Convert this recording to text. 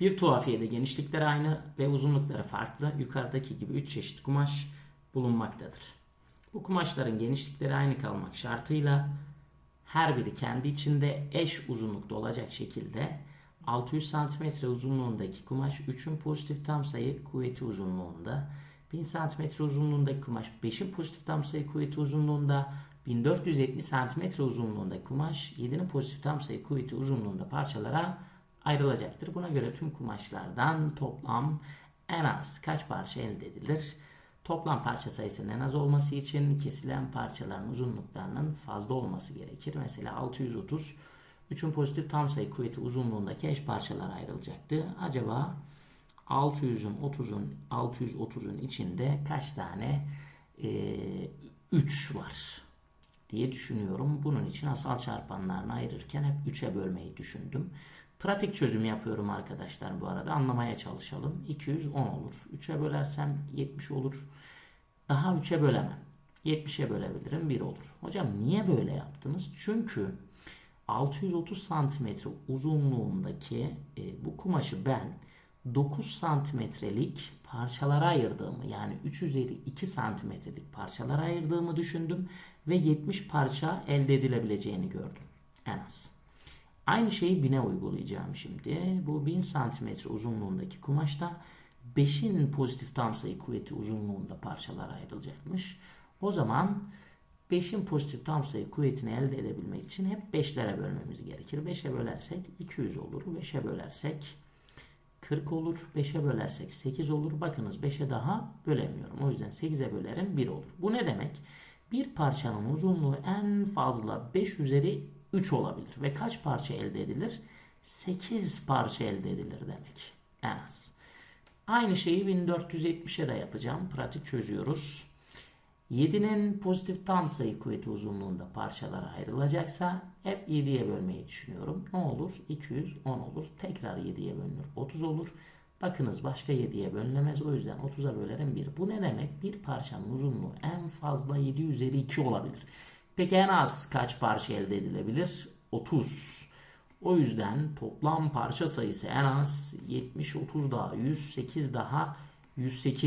Bir tuhafiyede genişlikleri aynı ve uzunlukları farklı. Yukarıdaki gibi 3 çeşit kumaş bulunmaktadır. Bu kumaşların genişlikleri aynı kalmak şartıyla her biri kendi içinde eş uzunlukta olacak şekilde 600 cm uzunluğundaki kumaş 3'ün pozitif tam sayı kuvveti uzunluğunda, 1000 cm uzunluğundaki kumaş 5'in pozitif tam sayı kuvveti uzunluğunda, 1470 cm uzunluğundaki kumaş 7'nin pozitif tam sayı kuvveti uzunluğunda parçalara ayrılacaktır. Buna göre tüm kumaşlardan toplam en az kaç parça elde edilir? Toplam parça sayısının en az olması için kesilen parçaların uzunluklarının fazla olması gerekir. Mesela 630 3'ün pozitif tam sayı kuvveti uzunluğundaki eş parçalara ayrılacaktı. Acaba 600'ün 30'un 630'un içinde kaç tane e, 3 var diye düşünüyorum. Bunun için asal çarpanlarını ayırırken hep 3'e bölmeyi düşündüm. Pratik çözüm yapıyorum arkadaşlar bu arada. Anlamaya çalışalım. 210 olur. 3'e bölersem 70 olur. Daha 3'e bölemem. 70'e bölebilirim 1 olur. Hocam niye böyle yaptınız? Çünkü 630 santimetre uzunluğundaki e, bu kumaşı ben 9 santimetrelik parçalara ayırdığımı yani 3 üzeri 2 santimetrelik parçalara ayırdığımı düşündüm ve 70 parça elde edilebileceğini gördüm en az. Aynı şeyi bine uygulayacağım şimdi. Bu 1000 santimetre uzunluğundaki kumaşta 5'in pozitif tam sayı kuvveti uzunluğunda parçalara ayrılacakmış. O zaman 5'in pozitif tam sayı kuvvetini elde edebilmek için hep 5'lere bölmemiz gerekir. 5'e bölersek 200 olur. 5'e bölersek 40 olur. 5'e bölersek 8 olur. Bakınız 5'e daha bölemiyorum. O yüzden 8'e bölerim 1 olur. Bu ne demek? Bir parçanın uzunluğu en fazla 5 üzeri 3 olabilir. Ve kaç parça elde edilir? 8 parça elde edilir demek. En az. Aynı şeyi 1470'e de yapacağım. Pratik çözüyoruz. 7'nin pozitif tam sayı kuvveti uzunluğunda parçalara ayrılacaksa hep 7'ye bölmeyi düşünüyorum. Ne olur? 210 olur. Tekrar 7'ye bölünür. 30 olur. Bakınız başka 7'ye bölünemez. O yüzden 30'a bölerim 1. Bu ne demek? Bir parçanın uzunluğu en fazla 7 üzeri 2 olabilir. Peki en az kaç parça elde edilebilir? 30. O yüzden toplam parça sayısı en az 70, 30 daha 108 daha 108.